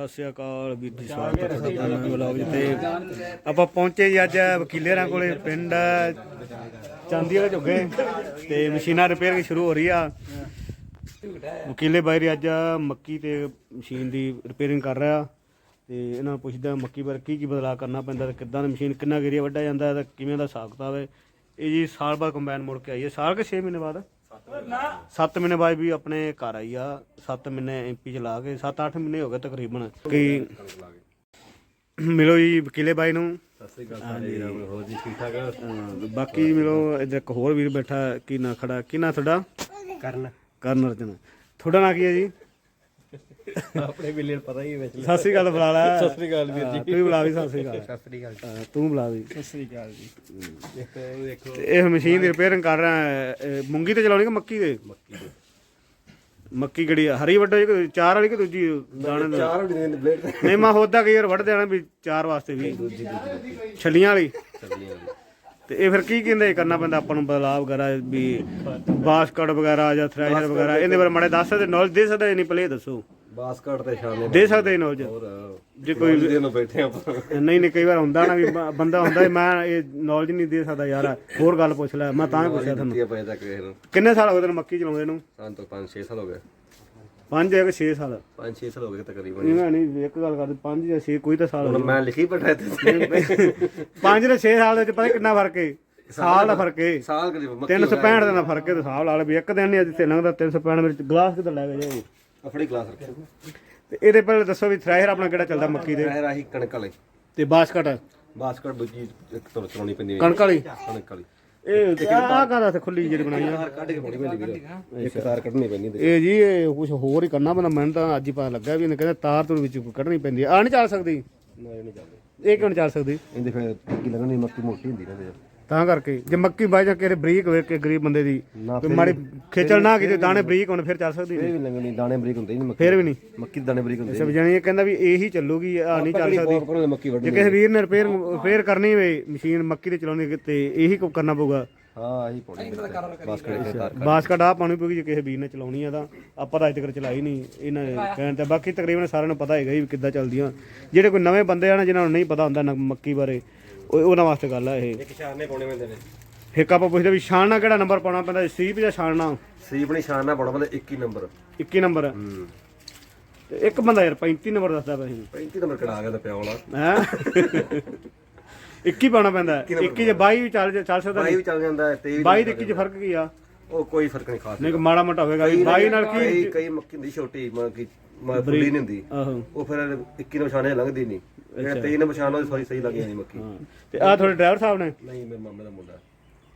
ਸਤਿ ਸ਼੍ਰੀ ਅਕਾਲ ਵੀਰ ਜੀ ਸਵਾਗਤ ਹੈ ਤੁਹਾਡਾ ਨਵੇਂ ਵਲੌਗ ਤੇ। ਆਪਾਂ ਪਹੁੰਚੇ ਜੀ ਅੱਜ ਵਕੀਲੇਰਾਂ ਕੋਲੇ ਪਿੰਡ ਚਾਂਦੀ ਵਾਲੇ ਝੁੱਗੇ ਤੇ ਮਸ਼ੀਨਾਂ ਰਿਪੇਅਰ ਸ਼ੁਰੂ ਹੋ ਰਹੀ ਆ। ਵਕੀਲੇ ਬਾਈ ਅੱਜ ਮੱਕੀ ਤੇ ਮਸ਼ੀਨ ਦੀ ਰਿਪੇਅਰਿੰਗ ਕਰ ਰਿਹਾ। ਤੇ ਇਹਨਾਂ ਨੂੰ ਪੁੱਛਦਾ ਮੱਕੀ ਬਾਰੇ ਕੀ ਕੀ ਬਦਲਾਅ ਕਰਨਾ ਪੈਂਦਾ ਤੇ ਕਿੱਦਾਂ ਦੀ ਮਸ਼ੀਨ ਕਿੰਨਾ ਏਰੀਆ ਵੱਢਿਆ ਜਾਂਦਾ ਤੇ ਕਿਵੇਂ ਦਾ ਹਿਸਾਬ ਕਿਤਾਬ ਹੈ। ਇਹ ਜੀ ਸਾਲ ਬਾਅਦ ਕੰਬਾਈਨ ਮੁੜ ਕੇ ਆਈ ਹੈ। ਸਾਲ ਕੇ 6 ਮਹੀਨੇ ਬਾਅਦ? 7 ਮਹੀਨੇ ਬਾਅਦ ਵੀ ਆਪਣੇ ਘਰ ਆਈ ਆ। 7 ਮਹੀਨੇ ਐਮਪੀ ਚ ਲਾ ਕੇ 7-8 ਮਹੀਨੇ ਹੋ ਗਏ ਤਕਰੀਬਨ ਕਿ ਮਿਲੋ ਜੀ ਵਕੀਲੇ ਬਾਈ ਨੂੰ। ਸਤਿ ਸ੍ਰੀ ਅਕਾਲ ਹੋਰ ਜੀ ਠੀਕ ਠਾਕ ਬਾਕੀ ਮਿਲੋ ਇੱਧਰ ਇੱਕ ਹੋਰ ਵੀਰ ਬੈਠਾ ਕੀ ਨਾਂ ਖੜਾ ਕੀ ਨਾਂ ਤੁਹਾਡਾ? ਕਰਨ। ਕਰਨ ਅਰਜਨ। ਤੁਹਾਡਾ ਨਾਂ ਕੀ ਹੈ ਜੀ? ਆਪਣੇ ਬਿੱਲੇ ਨੂੰ ਪਤਾ ਹੀ ਵਿੱਚ। ਸਤਿ ਸ੍ਰੀ ਅਕਾਲ ਬੁਲਾ ਲੈ। ਸਤਿ ਸ੍ਰੀ ਅਕਾਲ ਵੀਰ ਹਾਂ, ਤੂੰ ਬੁਲਾ ਵੀ ਸਤਿ ਸ੍ਰੀ ਅਕਾਲ। ਸਤਿ ਸ੍ਰੀ ਅਕਾਲ ਹਾਂ, ਤੂੰ ਬੁਲਾ ਵੀ। ਸਤਿ ਸ੍ਰੀ ਅਕਾਲ ਜੀ। ਦੇਖੋ ਇਹ ਦੇਖੋ। ਤੇ ਇਹ ਮਸ਼ੀਨ ਦੀ ਰਿਪੇਅਰਿੰਗ ਕਰ ਰਿਹਾ ਹੈ ਇਹ ਮੂੰਗੀ ਤੇ ਚਲਾਉਣੀ ਕਿ ਮੱਕੀ ਦੇ? ਮੱਕੀ ਦੇ। ਮੱਕੀ ਕਿਹੜੀ ਆ? ਹਰੀ ਵੱਡੋ ਕਿ ਚਾਰ ਵਾਲੀ ਕਿ ਦੂਜੀ ਦਾਣੇ ਦੀ? ਚਾਰ ਦਿਨ ਬਲੇਡ ਨਹੀਂ ਮੈਂ ਹੋਦਾ ਕਈ ਵਾਰ ਵੱਢ ਦੇਣਾ ਵੀ ਚਾਰ ਵਾਸਤੇ ਵੀ। ਛੱਲੀਆਂ ਵਾਲੀ। ਤੇ ਇਹ ਫਿਰ ਕੀ ਕਹਿੰਦੇ ਕਰਨਾ ਪੈਂਦਾ ਆਪਾਂ ਨੂੰ ਬਦਲਾਅ ਵਗੈਰਾ ਵੀ ਬਾਸਕਟ ਵਗੈਰਾ ਜਾਂ ਥ੍ਰੈਸ਼ਰ ਵਗੈਰਾ ਇਹਦੇ ਬਾਰੇ ਮਾੜੇ ਦੱਸ ਸਕਦੇ ਨੌਲੇਜ ਦੇ ਸਕਦੇ ਨਹੀਂ ਪਲੇ ਦੱਸੋ। ਬਾਸਕਟ ਤੇ ਸ਼ਾਮੇ ਦੇ ਸਕਦੇ ਨੌਲੇਜ ਹੋਰ ਜੇ ਕੋਈ ਦਿਨ ਨੂੰ ਬੈਠੇ ਆਪਾਂ। ਨਹੀਂ ਨਹੀਂ ਕਈ ਵਾਰ ਹੁੰਦਾ ਨਾ ਵੀ ਬੰਦਾ ਹੁੰਦਾ ਮੈਂ ਇਹ ਨੌਲੇਜ ਨਹੀਂ ਦੇ ਸਕਦਾ ਯਾਰ ਹੋਰ ਗੱਲ ਪੁੱਛ ਲੈ ਮੈਂ ਤਾਂ ਹੀ ਪੁੱਛਿਆ ਤੁਹਾਨੂੰ। ਕਿੰਨੇ ਸਾਲ ਹੋ ਗਏ ਤੈਨੂੰ ਮੱਕੀ ਚਲਾਉਂਦੇ ਨੂੰ? ਸਾਨੂੰ ਤਾਂ 5-6 ਸਾਲ ਹੋ ਗਏ। 5 ਜਾਂ 6 ਸਾਲ? 5-6 ਸਾਲ ਹੋ ਗਏ ਤਕਰੀਬਨ। ਨਹੀਂ ਮੈਂ ਨਹੀਂ ਇੱਕ ਗੱਲ ਕਰਦੇ 5 ਜਾਂ 6 ਕੋਈ ਤਾਂ ਸਾਲ ਹੁਣ ਮੈਂ ਲਿਖੀ ਬੈਠਾ ਇੱਥੇ 5 ਜਾਂ 6 ਸਾਲ ਦੇ ਵਿੱਚ ਪਤਾ ਕਿੰਨਾ ਫ਼ਰਕ ਹੈ ਸਾਲ ਦਾ ਫ਼ਰਕ ਹੈ ਸਾਲ ਕਰੀਬ ਮੱਕੀ 365 ਦਿਨ ਦਾ ਫ਼ਰਕ ਹੈ ਤੇ ਹਿਸਾਬ ਲਾ ਲੈ ਵੀ ਇੱਕ ਦਿਨ ਨਹੀਂ ਅੱਜ ਤੇ ਲੰਘਦਾ 365 ਵਿੱਚ ਗਲਾਸ ਕਿੱਧਰ ਲੈ ਗਏ ਜੀ ਆਪਣੀ ਕਲਾਸ ਰੱਖਿਆ ਤੇ ਇਹਦੇ ਪਹਿਲੇ ਦੱਸੋ ਵੀ ਥ੍ਰੈਸ਼ਰ ਆਪਣਾ ਕਿਹੜਾ ਚੱਲਦਾ ਮੱਕੀ ਦੇ? ਰਹਿ ਰਾਹੀ ਕਣਕ ਵਾਲੇ। ਤੇ ਬਾਸਕਟ? ਬਾਸਕਟ ਦੂਜੀ ਇੱਕ ਤੋਂ ਚਲਾਉਣੀ ਪੈਂਦੀ ਹੈ। ਕਣਕ ਵਾਲੀ? ਕਣਕ ਵਾਲੀ। ਇਹ ਆਹ ਕਾਹਦਾ ਤੇ ਖੁੱਲੀ ਜਿਹੜੀ ਬਣਾਈ ਆ। ਤਾਰ ਕੱਢ ਕੇ ਪਾਉਣੀ ਪੈਂਦੀ ਵੀਰ ਇੱਕ ਤਾਰ ਕੱਢਣੀ ਪੈਂਦੀ ਇਹ ਜੀ ਇਹ ਕੁਝ ਹੋਰ ਹੀ ਕਰਨਾ ਪੈਂਦਾ ਮੈਨੂੰ ਤਾਂ ਅੱਜ ਹੀ ਪਤਾ ਲੱਗਾ ਵੀ ਇਹਨੇ ਕਹਿੰਦੇ ਤਾਰ ਤੁਰ ਵਿੱਚ ਕੱਢਣੀ ਪੈਂਦੀ ਆ। ਨਹੀਂ ਚੱਲ ਸਕਦੀ। ਨਾ ਇਹ ਨਹੀਂ ਚੱਲਦੇ। ਇਹ ਕਿਉਂ ਨਹੀਂ ਚੱਲ ਸਕਦੀ? ਇਹਦੇ ਫਿਰ ਕੀ ਲੱਗਣੀ ਮੱਕੀ ਮੋਟੀ ਹੁੰਦੀ ਨਾ ਇਹਦੇ ਤਾਂ ਕਰਕੇ ਜੇ ਮੱਕੀ ਬਾਈ ਜਾਂ ਕਿਸੇ ਬਰੀਕ ਵੇਖ ਕੇ ਗਰੀਬ ਬੰਦੇ ਦੀ ਨਾ ਕੋਈ ਮਾੜੀ ਖੇਚਲ ਨਾ ਕਿਤੇ ਦਾਣੇ ਬਰੀਕ ਹੋਣ ਫਿਰ ਚੱਲ ਸਕਦੀ ਇਹ ਵੀ ਲੱਗਣੀ ਦਾਣੇ ਬਰੀਕ ਹੁੰਦੇ ਨਹੀਂ ਮੱਕੀ ਫਿਰ ਵੀ ਨਹੀਂ। ਮੱਕੀ ਦੇ ਦਾਣੇ ਬਰੀਕ ਹੁੰਦੇ ਸਭ ਜਾਣੀ ਇਹ ਕਹਿੰਦਾ ਵੀ ਇਹੀ ਚੱਲੂਗੀ ਆ ਨਹੀਂ ਚੱਲ ਸਕਦੀ। ਮੱਕੀ ਜੇ ਵੱਢਣੀ ਕਿਸੇ ਵੀਰ ਨੇ ਰਿਪੇਅਰ ਰਿਪੇਅਰ ਕਰਨੀ ਹੋਵੇ ਮਸ਼ੀਨ ਮੱਕੀ ਤੇ ਚਲਾਉਣੀ ਤੇ ਇਹੀ ਕੁ ਕਰਨਾ ਪਊਗਾ। ਹਾਂ ਇਹੀ ਪਾਉਣੀ ਬਸ ਕੜੇ ਤੇ ਤਾਰ ਬਾਸਕਟ ਆ ਪਾਣੀ ਪਊਗੀ ਜੇ ਕਿਸੇ ਵੀਰ ਨੇ ਚਲਾਉਣੀ ਆ ਤਾਂ। ਆਪਾਂ ਤਾਂ ਅਜੇ ਤੱਕ ਚਲਾਈ ਨਹੀਂ ਇਹਨਾਂ ਨੇ ਕਹਿਣ ਤੇ ਬਾਕੀ ਤਕਰੀਬਨ ਸਾਰਿਆਂ ਨੂੰ ਪਤਾ ਹੈਗਾ ਹੀ ਵੀ ਕਿੱਦਾਂ ਚੱਲਦੀਆਂ। ਜਿਹੜੇ ਕੋਈ ਨਵੇਂ ਬੰਦੇ ਆ ਨਾ ਜਿਨ੍ਹਾਂ ਨੂੰ ਨਹੀਂ ਪਤਾ ਹੁੰਦਾ ਨਾ ਮੱਕੀ ਬਾਰੇ ਉਹ- ਉਹਨਾਂ ਵਾਸਤੇ ਗੱਲ ਆ ਇਹ। ਇੱਕ ਛਾਣੇ ਪਾਉਣੇ ਪੈਂਦੇ ਨੇ। ਇੱਕ ਆਪਾਂ ਪੁੱਛਦੇ ਵੀ ਛਾਣਨਾ ਕਿਹੜਾ ਨੰਬਰ ਪਾਉਣਾ ਪੈਂਦਾ ਸੀਪ ਜਾਂ ਛਾਣਨਾ ਸੀ ਆਪਣੀ ਸ਼ਾਨ ਨਾਲ ਪਾਉਣਾ ਪੈਂਦਾ 21 ਨੰਬਰ 21 ਨੰਬਰ ਹੂੰ ਤੇ ਇੱਕ ਬੰਦਾ ਯਾਰ 35 ਨੰਬਰ ਦੱਸਦਾ ਪਿਆ ਸੀ 35 ਨੰਬਰ ਕਿਹੜਾ ਆ ਗਿਆ ਤਾਂ ਪਿਆ ਵਾਲਾ ਹੈ 21 ਪਾਉਣਾ ਪੈਂਦਾ 21 ਜੇ 22 ਵੀ ਚੱਲ ਚੱਲ ਸਕਦਾ ਬਾਈ ਵੀ ਚੱਲ ਜਾਂਦਾ ਹੈ 23 22 ਤੇ 21 ਚ ਫ਼ਰਕ ਕੀ ਆ? ਉਹ ਕੋਈ ਫ਼ਰਕ ਨਹੀਂ ਖਾਸ। ਨਹੀਂ ਮਾੜਾ ਮੋਟਾ ਹੋਵੇਗਾ ਵੀ 22 ਨਾਲ ਕੀ ਕਈ ਮੱਕੀ ਹੁੰਦੀ ਛੋਟੀ ਮਤਲਬ ਕਿ ਮਤਲਬ ਫੁੱਲੀ ਨਹੀਂ ਹੁੰਦੀ। ਆਹੋ। ਉਹ ਫਿਰ 21 ਨੂੰ ਲੰਘਦੀ ਨਹੀਂ। ਜਿਹੜਾ 23 ਨੂੰ ਪਛਾਣੋ ਸਹੀ ਸਹੀ ਲੱਗ ਜਾਂਦੀ ਮੱਕੀ। ਹਾਂ। ਤੇ ਆ ਤੁਹਾਡੇ ਡਰਾਈਵਰ ਸਾਹਿਬ ਨੇ? ਨਹੀਂ ਮੇਰੇ ਮਾਮੇ ਦਾ ਮੁੰਡਾ।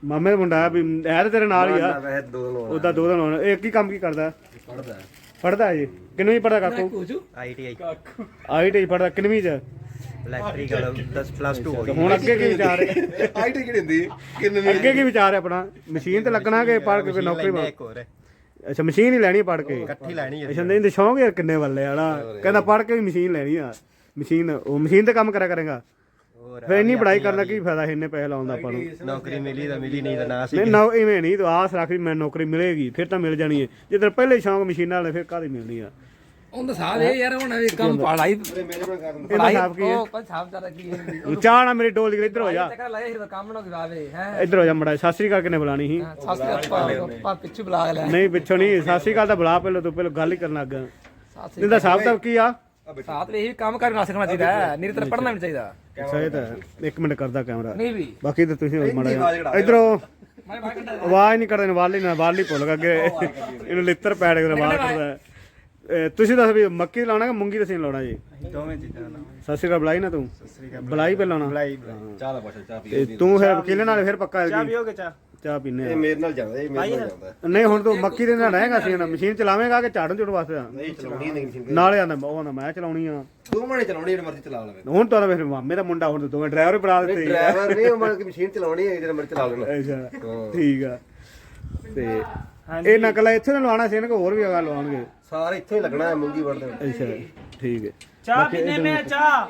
ਮਾਮੇ ਦਾ ਮੁੰਡਾ ਆ ਵੀ ਹੈ ਤਾਂ ਤੇਰੇ ਨਾਲ ਹੀ ਆ। ਮੈਂ ਵੈਸੇ ਦੋ ਦਿਨ ਉਹਦਾ ਦੋ ਦਿਨ ਹੋਣ ਇਹ ਕੀ ਕੰਮ ਕੀ ਕਰਦਾ? ਪੜਦਾ ਪੜਦਾ ਹੈ ਜੀ ਕਿੰਨਵੀਂ ਪੜਦਾ ਕਾਕੂ? ਆਈਟੀਆਈ ਆਈਟੀ ਪੜਦਾ ਕਿੰਨਵੀਂ ਚ? ਇਲੈਕਟ੍ਰੀਕਲ 10 ਪਲੱਸ 2 ਹੋ ਤੇ ਗਈ। ਹੁਣ ਅੱਗੇ ਕੀ ਵਿਚਾਰ ਹੈ? ਆਈਟੀ ਕਿਹੜੀ ਹੁੰਦੀ? ਕਿੰਨੇ ਅੱਗੇ ਕੀ ਵਿਚਾਰ ਹੈ ਆਪਣਾ? ਮਸ਼ੀਨ ਤੇ ਲੱਗਣਾ ਕਿ ਪੜ ਕੇ ਨੌਕਰੀ ਇੱਕ ਹੋਰ ਹੈ। ਅੱਛਾ ਮਸ਼ੀਨ ਹੀ ਲੈਣੀ ਪੜ ਕੇ? ਇਕੱਠੀ ਲੈਣੀ ਹੈ। ਅੱਛਾ ਨਹੀਂ ਤੇ ਸ਼ੌਂਕ ਯਾਰ ਕਿੰਨੇ ਵੱਲੇ ਵਾਲਾ ਕਹਿੰਦਾ ਪੜ ਕੇ ਵੀ ਮਸ਼ੀਨ ਲੈਣੀ ਆ। ਮਸ਼ੀਨ ਉਹ ਮਸ਼ੀਨ ਤੇ ਕੰਮ ਕਰਿਆ ਕਰੇਗਾ। ਹੋਰ ਫਿਰ ਇੰਨੀ ਪੜਾਈ ਕਰਨ ਦਾ ਕੀ ਫਾਇਦਾ ਇੰਨੇ ਪੈਸੇ ਲਾਉਣ ਦਾ ਆਪਾਂ ਨੂੰ। ਨੌਕਰੀ ਮਿਲੀ ਤਾਂ ਮਿਲੀ ਨਹੀਂ ਤਾਂ ਨਾ ਸੀ। ਨਹੀਂ ਨਾ ਇਵੇਂ ਨਹੀਂ ਤੂੰ ਆਸ ਰੱਖ ਵੀ ਮੈਨੂੰ ਨੌਕਰੀ ਮਿਲੇਗੀ ਫਿਰ ਤਾਂ ਮਿਲ ਜਾਣੀ ਹੈ ਜੇ ਤੇਰੇ ਪਹਿਲੇ ਸ਼ੌਂਕ ਮਸ਼ੀਨਾਂ ਵਾਲੇ ਫਿਰ ਕਾਹਦੀ ਮਿਲਣੀ ਆ? ਉਹਦਾ ਸਾਹ ਇਹ ਯਾਰ ਹੁਣ ਇਹ ਕੰਮ ਪੜਾਈ ਇਹਦਾ ਹਿਸਾਬ ਕੀ ਹੈ ਉਹ ਪਰ ਸਾਹ ਜ਼ਿਆਦਾ ਕੀ ਹੈ ਉਹ ਚਾਹ ਨਾ ਮੇਰੀ ਡੋਲ ਦੀ ਇੱਧਰ ਹੋ ਜਾ। ਚੱਕਰ ਲਾਇਆ ਫਿਰ ਕੰਮ ਨਾ ਕਰਾਵੇ ਹੈ। ਇੱਧਰ ਹੋ ਜਾ ਮੜਾ ਸਤਿ ਸ੍ਰੀ ਅਕਾਲ ਕਿਨੇ ਬੁਲਾਣੀ ਸੀ? ਸਾਸੀ ਆਪਾਂ ਪਿੱਛੇ ਬੁਲਾ ਲੈ। ਨਹੀਂ ਪਿੱਛੋਂ ਨਹੀਂ ਸਤਿ ਸ੍ਰੀ ਅਕਾਲ ਤਾਂ ਬੁਲਾ ਪਹਿਲਾਂ ਤੂੰ ਪਹਿਲਾਂ ਗੱਲ ਹੀ ਕਰਨ ਲੱਗ ਸਾਸੀ ਇਹਦਾ ਹਿਸਾਬ ਤਾਂ ਕੀ ਆ? ਸਾਥ ਵੀ ਇਹੀ ਕੰਮ ਕਰਨਾ ਸਿੱਖਣਾ ਚਾਹੀਦਾ ਹੈ ਨਹੀਂ ਤਾਂ ਪੜਨਾ ਨਹੀਂ ਚਾਹੀਦਾ। ਅੱਛਾ ਇਹ ਤਾਂ ਹੈ। ਇੱਕ ਮਿੰਟ ਕਰਦਾ ਕੈਮਰਾ। ਨਹੀਂ ਵੀ। ਬਾਕੀ ਤਾਂ ਤੁਸੀਂ ਮੜਾ ਇਧਰੋਂ ਆਵਾਜ਼ ਨਹੀਂ ਕਰਦੇ ਵਾਲੀ ਨਾ ਵਾਲੀ ਭੁੱਲ ਗਿਆ ਅੱਗੇ ਇਹਨੂੰ ਲਿੱਤਰ ਪੈੜ ਕੇ ਆਵਾਜ਼ ਕਰਦਾ ਹੈ। ਇਹ ਤੁਸੀਂ ਦੱਸ ਵੀ ਮੱਕੀ ਲਾਉਣਾ ਕਿ ਮੂੰਗੀ ਦਾ ਸੀਨ ਲਾਉਣਾ ਜੀ? ਦੋਵੇਂ ਚੀਜ਼ਾਂ ਨਾਲ ਸਤਿ ਸ੍ਰੀ ਅਕਾਲ ਬੁਲਾਈ ਨਾ ਤੂੰ। ਬੁਲਾਈ ਪਹਿਲਾਂ ਲਾਉਣਾ ਬੁਲਾਈ ਚਾਹ ਦਾ ਪਾਸ਼ਾ ਚਾਹ ਪੀ ਤੇ ਤੂੰ ਫਿਰ ਵਕੀਲ ਨਾਲ ਫਿਰ ਪੱਕਾ ਚਾਹ ਪੀਓਗੇ ਚਾ ਚਾਹ ਪੀਨੇ ਇਹ ਮੇਰੇ ਨਾਲ ਜਾਂਦਾ ਇਹ ਮੇਰੇ ਨਾਲ ਜਾਂਦਾ। ਨਹੀਂ ਹੁਣ ਤੂੰ ਮੱਕੀ ਦੇ ਨਾਲ ਰਹੇਗਾ ਸੀ ਨਾ ਮਸ਼ੀਨ ਚਲਾਵੇਂਗਾ ਕਿ ਝਾੜਨ ਝੁੜ ਵਾਸਤੇ? ਆ? ਨਹੀਂ ਚਲਾਉਣੀ ਨਹੀਂ ਮਸ਼ੀਨ ਨਾਲੇ ਆਂਦਾ ਉਹ ਆਂਦਾ ਮੈਂ ਚਲਾਉਣੀ ਆ। ਦੋ ਮਣੇ ਚਲਾਉਣੀ ਜਿਹੜਾ ਮਰਜ਼ੀ ਚਲਾ ਲਵੇ। ਹੁਣ ਤਾਂ ਫਿਰ ਮਾਮੇ ਦਾ ਮੁੰਡਾ ਹੁਣ ਤਾਂ ਦੋਵੇਂ ਡਰਾਈਵਰ ਹੀ ਬਣਾ ਦਿੱਤੇ। ਡਰਾਈਵਰ ਨਹੀਂ ਉਹ ਕਿ ਮਸ਼ੀਨ ਚਲਾਉਣੀ ਹੈ ਜਿਹੜਾ ਮਰਜ਼ੀ ਚਲਾ ਲੈਣਾ। ਅੱਛਾ ਠੀਕ ਆ। ਤੇ ਇਹ ਨਕਲ ਇੱਥੇ ਨਾ ਲਵਾਉਣਾ ਸੀ ਇਹਨਾਂ ਕੋ ਹੋਰ ਵੀ ਅਗਾ ਲਵਾਉਣਗੇ। ਸਾਰੇ ਇੱਥੇ ਹੀ ਲੱਗਣਾ ਹੈ ਮੂੰਗੀ ਵੜਦੇ ਅੱਛਾ ਠੀਕ ਹੈ। ਚਾਹ ਪੀਨੇ ਮੈਂ ਚਾਹ।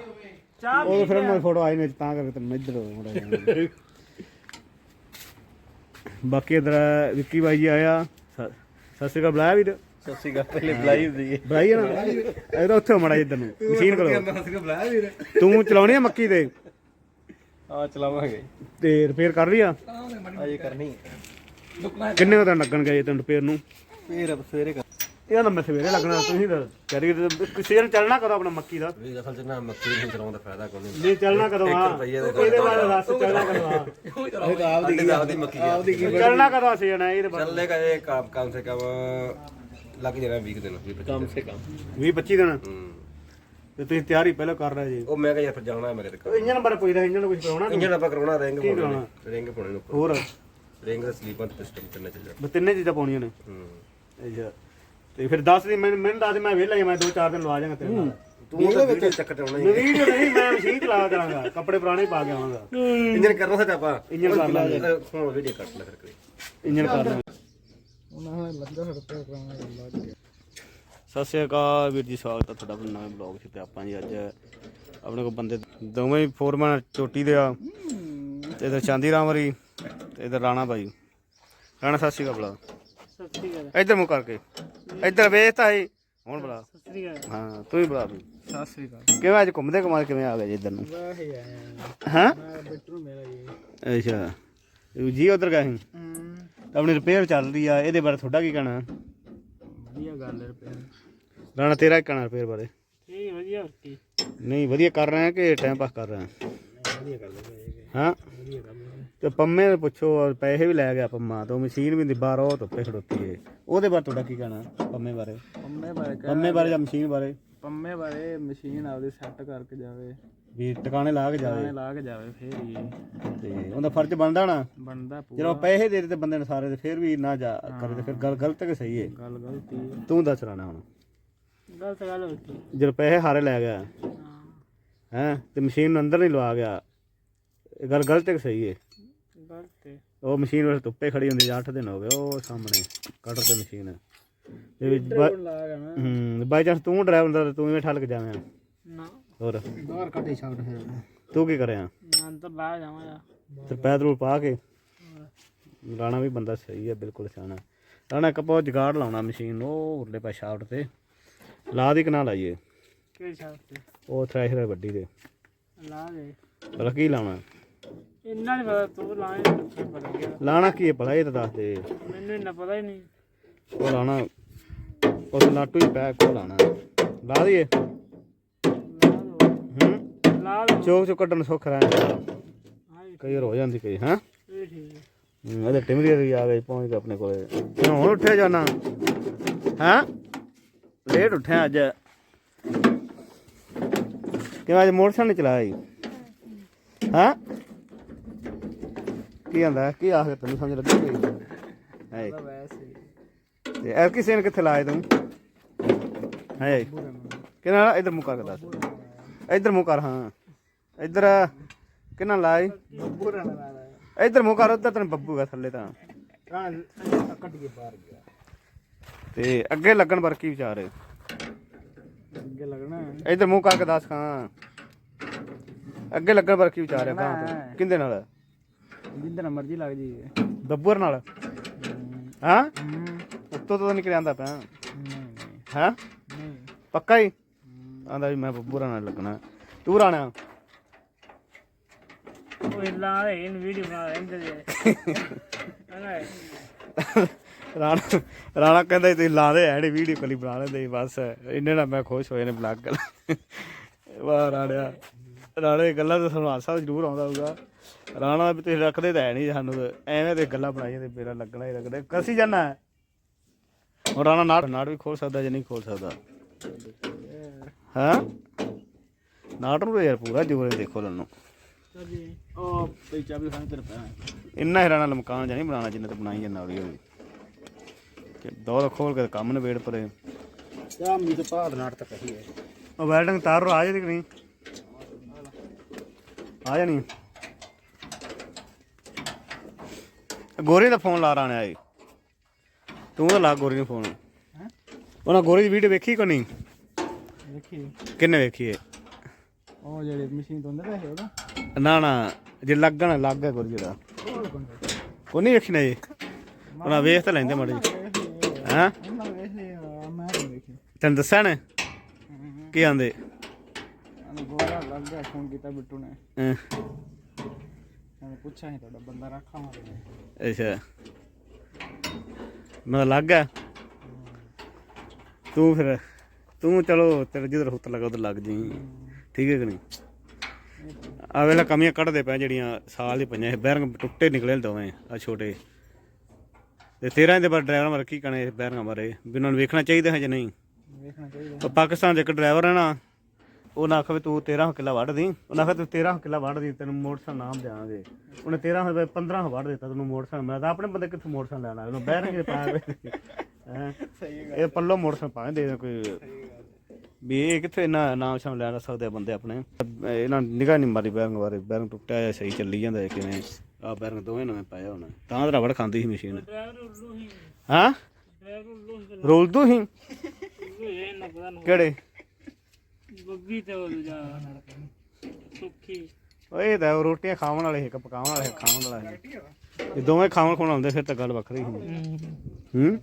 ਚਾਹ ਉਹ ਫਿਰ ਮੈਂ ਫੋਟੋ ਆਈ ਨੇ ਤਾਂ ਕਰਕੇ ਤੈਨੂੰ ਇੱਧਰ ਮੁੜਾ ਜਾਣਾ ਬਾਕੀ ਇਧਰ ਵਿੱਕੀ ਬਾਈ ਜੀ ਆਇਆ। ਸ- ਸਤਿ ਸ਼੍ਰੀ ਅਕਾਲ ਬੁਲਾਇਆ ਵੀਰ? ਸੱਸੀ ਗਾ ਪਹਿਲੇ ਬੁਲਾਈ ਹੁੰਦੀ ਹੈ। ਨਾ? ਇਹਦਾ ਉੱਥੇ ਮੜਾ ਇੱਧਰ ਨੂੰ ਮਸ਼ੀਨ ਕੋਲ। ਤੂੰ ਚਲਾਉਣੀ ਆ ਮੱਕੀ ਤੇ? ਆ ਚਲਾਵਾਂਗੇ। ਤੇ ਰਿਪੇਅਰ ਕਰ ਰਹੀ ਆ? ਅਜੇ ਕਰਨੀ ਹੈ। ਕਿੰਨੇ ਕੁ ਦਿਨ ਲੱਗਣਗੇ ਤੈਨੂੰ ਰਿਪੇਅਰ ਨੂੰ? ਫੇਰ ਸਵੇਰੇ ਕਰ ਇਹਦਾ ਤਾਂ ਮੈਂ ਸਵੇਰੇ ਲੱਗਣਾ ਤੁਸੀਂ ਤਾਂ ਕਰੀ ਸੀਜ਼ਨ ਚੱਲਣਾ ਕਦੋਂ ਆਪਣਾ ਮੱਕੀ ਦਾ? ਵੀ ਅਸਲ ਚ ਨਾ ਮੱਕੀ ਨੂੰ ਚਲਾਉਣ ਦਾ ਫਾਇਦਾ ਕੋਈ ਨਹੀਂ ਨਹੀਂ ਚੱਲਣਾ ਕਦੋਂ ਆ ਰੁਪਈਏ ਦੇ ਇਹਦੇ ਬਾਰੇ ਦੱਸ ਚੱਲਣਾ ਕਦੋਂ ਆ ਆਪਦੀ ਆਪਦੀ ਮੱਕੀ ਆਪਦੀ ਚੱਲਣਾ ਕਦੋਂ ਸੀਜ਼ਨ ਹੈ ਇਹਦੇ ਬਾਰੇ ਚੱਲੇਗਾ ਇਹ ਕੰਮ ਕਮ ਸੇ ਕਮ ਲੱਗ ਜਾਣਾ 20 ਦਿਨ 20 ਕਮ ਸੇ ਕਮ। 20 25 ਦਿਨ? ਹੂੰ। ਤੇ ਤੁਸੀਂ ਤਿਆਰੀ ਪਹਿਲਾਂ ਕਰ ਰਹੇ ਜੀ। ਉਹ ਮੈਂ ਕਿਹਾ ਯਾਰ ਫਿਰ ਜਾਣਾ ਹੈ ਮੇਰੇ ਤੇ ਇੰਜਨ ਬਾਰੇ ਪੁੱਛਦਾ ਇੰਜਨ ਕੁਝ ਕਰਾਉਣਾ ਇੰਜਨ ਆਪਾਂ ਕਰਾਉਣਾ ਰਿੰਗ ਪਾਉਣੇ। ਰਿੰਗ ਪਾਉਣੇ ਨੇ। ਉੱਪਰ ਹੋਰ? ਰਿੰਗ ਦਾ ਸਲੀਪਰ ਤੇ ਪਿਸਟਨ ਤਿੰਨੇ ਚੱਲ। ਬਸ ਤਿੰਨੇ ਚੀਜ਼ਾਂ ਪਾਉਣੀਆਂ ਨੇ। ਹੂੰ। ਅੱਛਾ। ਤੇ ਫਿਰ 10 ਦਿਨ ਮੈਨੂੰ ਮੈਨੂੰ ਦੱਸ ਦੇ ਮੈਂ ਵਿਹਲਾ ਹੀ ਮੈਂ 2-4 ਦਿਨ ਲਵਾ ਜਾਵਾਂਗਾ ਤੇਰੇ ਨਾਲ। ਤੂੰ ਉਹਦੇ ਵਿੱਚ ਚੱਕਰ ਟਾਉਣਾ ਹੀ ਵੀਡੀਓ ਨਹੀਂ ਮੈਂ ਮਸ਼ੀਨ ਚਲਾ ਕਰਾਂਗਾ ਕੱਪੜੇ ਪੁਰਾਣੇ ਪਾ ਕੇ ਆਵਾਂਗਾ। ਇੰਜਨ ਕਰਨਾ ਸੱਚ ਆਪਾਂ? ਇੰਜਨ ਕਰ ਲਾਂਗੇ। ਹੁਣ ਵੀਡੀਓ ਕੱਟ ਲੈ ਫਿਰ ਕੋਈ। ਇੰਜਨ ਕਰ ਲਾਂਗੇ। ਸਤਿ ਸ਼੍ਰੀ ਅਕਾਲ ਵੀਰ ਜੀ ਸਵਾਗਤ ਹੈ ਤੁਹਾਡਾ ਆਪਣੇ ਨਵੇਂ ਬਲੌਗ 'ਚ ਤੇ ਆਪਾਂ ਜੀ ਅੱਜ ਆਪਣੇ ਕੋਲ ਬੰਦੇ ਦੋਵੇਂ ਹੀ ਫੋਰਮੈਨ ਚੋਟੀ ਦੇ ਆ। ਤੇ ਇਧਰ ਚਾਂਦੀ ਰਾਮਰੀ ਤੇ ਇਧਰ ਰਾਣਾ ਭਾਈ ਰਾਣਾ ਸਤਿ ਸ਼੍ਰੀ ਅਕਾਲ ਬਲਾ ਸਤਿ ਸ੍ਰੀ ਅਕਾਲ। ਇੱਧਰ ਮੂੰਹ ਕਰਕੇ। ਇੱਧਰ ਵੇਖ ਤਾਂ ਹੀ ਹੁਣ ਬਲਾ। ਸਤਿ ਸ੍ਰੀ ਅਕਾਲ। ਹਾਂ ਤੂੰ ਹੀ ਬਲਾ ਵੀ। ਸਤਿ ਸ੍ਰੀ ਅਕਾਲ। ਕਿਵੇਂ ਅੱਜ ਘੁੰਮਦੇ ਘੁੰਮਾਦੇ ਕਿਵੇਂ ਆ ਗਏ ਜੀ ਇੱਧਰ ਨੂੰ? ਵਾਹੀ ਆਇਆ ਹਾਂ? ਮੈਂ ਬਿੱਟੂ ਮੇਰਾ ਜੀ। ਅੱਛਾ। ਜੀ ਉਧਰ ਗਏ ਸੀ? ਤਾਂ ਆਪਣੀ ਰਿਪੇਅਰ ਚੱਲ ਰਹੀ ਆ ਇਹਦੇ ਬਾਰੇ ਤੁਹਾਡਾ ਕੀ ਕਹਿਣਾ? ਵਧੀਆ ਗੱਲ ਹੈ ਰੁਪਏ ਰਾਣਾ ਤੇਰਾ ਕੀ ਕਹਿਣਾ ਰਿਪੇਅਰ ਬਾਰੇ? ਠੀਕ ਵਧੀਆ ਹੋਰ ਕੀ। ਨਹੀਂ ਵਧੀਆ ਕਰ ਰਹੇ ਆ ਕਿ ਟਾਈਮ ਪਾਸ ਕਰ ਰਹੇ ਆ? ਵਧੀਆ ਗੱਲ ਹੈ ਹਾਂ। ਵਧੀਆ ਹੈ। ਤੇ ਪੰਮੇ ਨੂੰ ਪੁੱਛੋ ਔਰ ਪੈਸੇ ਵੀ ਲੈ ਗਿਆ ਪੰਮਾ ਤੋਂ ਮਸ਼ੀਨ ਵੀ ਦੀ ਬਾਹਰ ਉਹ ਧੁੱਪੇ ਖੜੋਤੀ ਏ। ਉਹਦੇ ਬਾਰੇ ਤੁਹਾਡਾ ਕੀ ਕਹਿਣਾ ਪੰਮੇ ਬਾਰੇ? ਪੰਮੇ ਬਾਰੇ ਪੰਮੇ ਬਾਰੇ ਜਾਂ ਮਸ਼ੀਨ ਬਾਰੇ? ਪੰਮੇ ਬਾਰੇ ਮਸ਼ੀਨ ਆਪਦੀ ਸੈੱਟ ਕਰਕੇ ਜਾਵੇ। ਵੀ ਟਿਕਾਣੇ ਲਾ ਕੇ ਜਾਵੇ। ਲਾ ਕੇ ਜਾਵੇ ਫੇਰ ਹੀ ਤੇ ਉਹਦਾ ਫਰਜ਼ ਬਣਦਾ ਨਾ? ਬਣਦਾ ਪੂਰਾ। ਜਦੋਂ ਪੈਸੇ ਦੇ ਦਿੱਤੇ ਬੰਦੇ ਨੇ ਸਾਰੇ ਤੇ ਫਿਰ ਵੀ ਨਾ ਜਾ ਕਰੇ ਤੇ ਫਿਰ ਗੱਲ ਗਲਤ ਕਿ ਸਹੀ ਏ? ਗੱਲ ਗਲਤੀ ਹੈ ਤੂੰ ਦੱਸ ਰਾਣਾ ਹੁਣ। ਗਲਤ ਗੱਲ ਹੋ ਗਈ ਜਦੋਂ ਪੈਸੇ ਹਾਰੇ ਲੈ ਗਿਆ ਹੈ। ਤੇ ਮਸ਼ੀਨ ਨੂੰ ਅੰਦਰ ਨਹੀਂ ਲਵਾ ਗਿਆ ਇਹ ਗੱਲ ਗਲਤ ਕਿ ਸਹੀ ਹੈ ਉਹ ਮਸ਼ੀਨ ਵਿੱਚ ਧੁੱਪੇ ਖੜੀ ਹੁੰਦੀ ਜਾਂ 8 ਦਿਨ ਹੋ ਗਏ ਉਹ ਸਾਹਮਣੇ ਕਟਰ ਤੇ ਮਸ਼ੀਨ ਤੇ ਵਿੱਚ ਹੂੰ ਬਾਈ ਚਾਂਸ ਤੂੰ ਡਰਾਈਵਰ ਦਾ ਤੂੰ ਇਵੇਂ ਠਲਕ ਜਾਵੇਂ ਨਾ। ਹੋਰ? ਬਾਹਰ ਕੱਢੇ ਛੱਡ ਫਿਰ। ਤੂੰ ਕੀ ਕਰਿਆ? ਮੈਂ ਅੰਦਰ ਲਾ ਜਾਵਾਂਗਾ। ਤੇ ਪੈਦਲ ਪਾ ਕੇ। ਰਾਣਾ ਵੀ ਬੰਦਾ ਸਹੀ ਹੈ ਬਿਲਕੁਲ ਸਿਆਣਾ। ਰਾਣਾ ਇੱਕ ਬਹੁਤ ਜਗਾੜ ਲਾਉਣਾ ਮਸ਼ੀਨ ਉਹ ਉਰਲੇ ਪਾ ਸ਼ਾਫਟ ਤੇ। ਲਾ ਦੀ ਕਨਾ ਲਾਈਏ? ਕਿਹੜੀ ਛੱਡ ਤੇ? ਉਹ ਥ੍ਰੈਸ਼ਰ ਵੱਡੀ ਦੇ। ਲਾ ਦੇ। ਕੀ ਲਾਉਣਾ? ਇੰਨਾ ਨਹੀਂ ਪਤਾ ਤੂੰ ਲਾਏ ਪਤਾ ਗਿਆ। ਲਾਣਾ ਕੀ ਹੈ ਭਲਾ ਇਹ ਤਾਂ ਦੱਸ ਦੇ। ਮੈਨੂੰ ਇੰਨਾ ਪਤਾ ਹੀ ਨਹੀਂ। ਉਹ ਲਾਣਾ ਉਹ ਲਾਟੂ ਹੀ ਪੈ ਕੋ ਲਾਣਾ। ਲਾ ਦਈਏ। ਹੂੰ? ਲਾ ਚੋਕ ਚੋਕ ਕੱਢਣ ਸੁੱਖ ਜੀ, ਕਈ ਵਾਰ ਹੋ ਜਾਂਦੀ ਕਈ ਹਾਂ? ਇਹ ਠੀਕ ਹੈ। ਹੂੰ, ਇਹਦੇ ਟਿਮਰੀ ਵੀ ਆ ਗਏ ਪਹੁੰਚ ਗਏ ਆਪਣੇ ਕੋਲੇ। ਹੁਣ ਉੱਠਿਆ ਜਾਣਾ? ਹਾਂ? ਲੇਟ ਉੱਠਿਆ ਅੱਜ। ਕਿਉਂ ਅੱਜ ਮੋਟਰਸਾਈਕਲ ਨੀ ਚਲਾਇਆ ਜੀ? ਹਾਂ? ਕੀ ਆਂਦਾ? ਕੀ ਆਖਰ ਤੈਨੂੰ ਸਮਝ ਲੱਗੀ ਕੋਈ ਹੈ ਤੇ ਐਰ ਕਿਸੇ ਨੇ ਕਿੱਥੇ ਲਾਏ ਤੂੰ? ਹੈ ਕਿਹਨਾਂ ਇਧਰ ਮੁੱਕ ਕਰਕੇ ਦੱਸ। ਇਧਰ ਮੁੱਕ ਹਾਂ। ਇਧਰ ਕਿਹਨਾਂ ਲਾਏ ਬੁਰਾ ਨਾ ਲਾ ਇਧਰ ਮੁੱਕ ਉੱਧਰ ਤੈਨੂੰ ਬੱਬੂਗਾ ਥੱਲੇ ਤਾਂ। ਕਾਂ ਕੱਟ ਕੇ ਬਾਹਰ ਗਿਆ। ਤੇ ਅੱਗੇ ਲੱਗਣ ਪਰ ਕੀ ਵਿਚਾਰ ਹੈ? ਅੱਗੇ ਲੱਗਣਾ ਇਧਰ ਮੂੰਹ ਕਰਕੇ ਦੱਸ ਖਾਂ ਅੱਗੇ ਲੱਗਣ ਪਰ ਕੀ ਵਿਚਾਰ ਹੈ ਖਾਂ ਕਿੰਦੇ ਨਾਲ? ਜਿੱਦਾਂ ਮਰਜ਼ੀ ਲੱਗ ਜੀ ਬੱਬੂਰ ਨਾਲ? ਹਾਂ। ਉੱਤੋਂ ਤੋਂ ਨਿਕਲ ਆਂਦਾ ਪਿਆ। ਹਾਂ? ਨਹੀਂ। ਪੱਕਾ ਹੀ? ਆਂਦਾ ਵੀ ਮੈਂ ਬੱਬੂਰਾਂ ਨਾਲ ਲੱਗਣਾ। ਤੂੰ ਰਾਣਾ? ਉਹ ਲਾ ਦੇ ਇਹਨ ਵੀਡੀਓ ਬਣਾ ਲੈਂਦੇ ਦੇ ਰਾਣਾ ਰਾਣਾ ਕਹਿੰਦਾ ਤੁਸੀਂ ਲਾ ਦੇ ਐਡੀ ਵੀਡੀਓ ਕਲੀ ਬਣਾ ਲੈਂਦੇ ਬਸ। ਇੰਨੇ ਨਾਲ ਮੈਂ ਖੁਸ਼ ਹੋਏ ਨੇ ਬਲੱਗ। ਕਰ ਵਾਹ ਰਾਣਿਆ। ਰਾਣੇ ਗੱਲਾਂ ਤਾਂ ਸਾਨੂੰ ਹਾਸਾ ਜ਼ਰੂਰ ਆਉਂਦਾ ਹੋਊਗਾ। ਰਾਣਾ ਵੀ ਤੁਸੀਂ ਰੱਖਦੇ ਤਾਂ ਹੈ ਨਹੀਂ ਸਾਨੂੰ ਤਾਂ। ਐਵੇਂ ਤੇ ਗੱਲਾਂ ਬਣਾਈਆਂ ਤੇ ਮੇਰਾ ਲੱਗਣਾ ਹੀ ਲੱਗਣਾ। ਕਸੀ ਜਾਣਾ ਹੈ? ਹੁਣ ਰਾਣਾ ਨਾਟ ਨਾਟ ਵੀ ਖੋਲ ਸਕਦਾ ਜਾਂ ਨਹੀਂ ਖੋਲ ਸਕਦਾ? ਹਾਂ? ਨਾਟ ਨੂੰ ਤਾਂ ਯਾਰ ਪੂਰਾ ਜੋਰੇ ਦੇਖੋ ਲੰਨੂ ਜੀ ਉਹ ਪਈ ਚਾਬੀ ਖਾਣ ਤੇਰੇ ਪੈ ਇੰਨਾ ਹੀ ਰਾਣਾ ਲਮਕਾਨ ਜਾਂ ਨਹੀਂ ਬਣਾਉਣਾ ਜਿੰਨਾ ਤੇ ਬਣਾਈ ਜਾਂਦਾ ਹੌਲੀ ਹੌਲੀ। ਕਿ ਦੋ ਖੋਲ ਕੇ ਕੰਮ ਨਵੇੜ ਪਰੇ। ਚਾਹ ਮੀ ਤੇ ਪਹਾੜ ਨਾਟ ਤੱਕ ਹੀ ਹੈ। ਉਹ ਵੈਲਡਿੰਗ ਤਾਰ ਆ ਜਾਂਦੀ ਕਿ ਨਹੀਂ? ਆ ਜਾਣੀ। ਗੋਰੀ ਦਾ ਫੋਨ ਲਾ ਰਾਣਿਆ ਏ ਤੂੰ ਤਾਂ ਲਾ ਗੋਰੀ ਨੂੰ ਫੋਨ। ਉਹਨਾਂ ਗੋਰੀ ਦੀ ਵੀਡੀਓ ਵੇਖੀ ਕੋ ਨਹੀਂ? ਦੇਖੀ ਕਿੰਨੇ ਵੇਖੀ ਏ ਉਹ ਜਿਹੜੇ ਮਸ਼ੀਨ ਤੋਂ ਅੰਦਰ ਹੈ ਉਹਦਾ ਨਾ ਨਾ ਜੇ ਲੱਗਣ ਲੱਗ ਗਿਆ ਗੋਰੀ ਦਾ ਕੋ ਨਹੀਂ ਵੇਖੀ ਨਾ ਜੀ ਉਹਨਾਂ ਵੇਖ ਤਾਂ ਲੈਂਦੇ ਮਾੜੀ ਹਾਂ? ਵੇਖ ਤੈਨੂੰ ਦੱਸਿਆ ਨੇ? ਕੀ ਆਂਦੇ? ਗੋਰਾ ਲੱਗ ਗਿਆ ਫੋਨ ਕੀਤਾ ਬਿੱਟੂ ਨੇ। ਤੁਹਾਡਾ ਬੰਦਾ ਅੱਛਾ। ਮੈਂ ਲੱਗ ਗਿਆ? ਤੂੰ ਫਿਰ ਤੂੰ ਚਲੋ ਤੇਰੇ ਜਿੱਧਰ ਹੁੱਤ ਲੱਗਾ ਉਧਰ ਲੱਗ ਜੀ ਠੀਕ ਹੈ ਕਿ ਨਹੀਂ? ਆ ਵੇਲਾ ਕਮੀਆਂ ਕੱਢਦੇ ਪਏ ਜਿਹੜੀਆਂ ਸਾਲ ਹੀ ਪਈਆਂ ਇਹ ਬੈਰੰਗ ਟੁੱਟੇ ਨਿਕਲੇ ਦੋਵੇਂ ਆ ਛੋਟੇ। ਤੇ 13 ਦੇ ਬਾਅਦ ਡਰਾਈਵਰ ਮਰ ਕੀ ਕਹਣੇ ਬੈਰੰਗਾਂ ਬਾਰੇ? ਵੀ ਉਹਨਾਂ ਨੂੰ ਵੇਖਣਾ ਚਾਹੀਦਾ ਹੈ ਜਾਂ ਨਹੀਂ? ਵੇਖਣਾ ਚਾਹੀਦਾ। ਪਾਕਿਸਤਾਨ ਦੇ ਇੱਕ ਡਰਾਈਵਰ ਹੈ ਨਾ ਉਹ ਨਾ ਆਖੇ ਵੀ ਤੂੰ 13 ਕਿੱਲਾ ਵੱਢ ਦੀ ਉਹ ਨਾ ਆਖੇ ਤੂੰ 13 ਕਿੱਲਾ ਵੱਢ ਦੀ ਤੈਨੂੰ ਮੋਟਰਸਾਈਕਲ ਨਾਮ ਦੇਵਾਂਗੇ। ਉਹਨੇ 13 ਹੋਵੇ 15 ਵੱਢ ਦਿੱਤਾ ਤੈਨੂੰ ਮੋਟਰਸਾਈਕਲ ਮੈਂ ਤਾਂ ਆਪਣੇ ਬੰਦੇ ਕਿੱਥੋਂ ਮੋਟਰਸਾਈਕਲ ਲੈਣਾ ਉਹਨੂੰ ਬਹਿਰੰਗੇ ਪਾਏ ਹੈ? ਇਹ ਪੱਲੋ ਮੋਟਰਸਾਈਕਲ ਪਾਏ ਦੇ ਦੇ ਕੋਈ। ਵੀ ਇਹ ਕਿੱਥੇ ਨਾ ਨਾਮ ਸ਼ਾਮ ਲੈ ਸਕਦੇ ਆ ਬੰਦੇ ਆਪਣੇ? ਇਹਨਾਂ ਨਿਗਾਹ ਨਹੀਂ ਮਾਰੀ ਬੈਰੰਗ ਬਾਰੇ ਬੈਰੰਗ ਟੁੱਟਿਆ ਜਾਂ ਸਹੀ ਚੱਲੀ ਜਾਂਦਾ ਕਿਵੇਂ? ਆ ਬੈਰੰਗ ਦੋਵੇਂ ਨਵੇਂ ਪਾਏ ਹੁਣ ਤਾਂ ਰਬੜ ਖਾਂਦੀ ਸੀ ਮਸ਼ੀਨ। ਹਾਂ। ਰੋਲ ਦੋ ਹੀ। ਕਿਹੜੇ? ਬੱਗੀ ਤੇ ਤਾਂ ਰੋਟੀਆਂ ਖਾਣ ਵਾਲੇ ਇੱਕ ਪਕਾਉਣ ਵਾਲੇ ਖਾਣ ਵਾਲਾ ਹੈ ਇਹ ਦੋਵੇਂ ਖਾਉਣ ਖੋਣ ਆਉਂਦੇ ਫਿਰ ਤਾਂ ਗੱਲ ਵੱਖਰੀ ਹੁੰਦੀ। ਹੂੰ?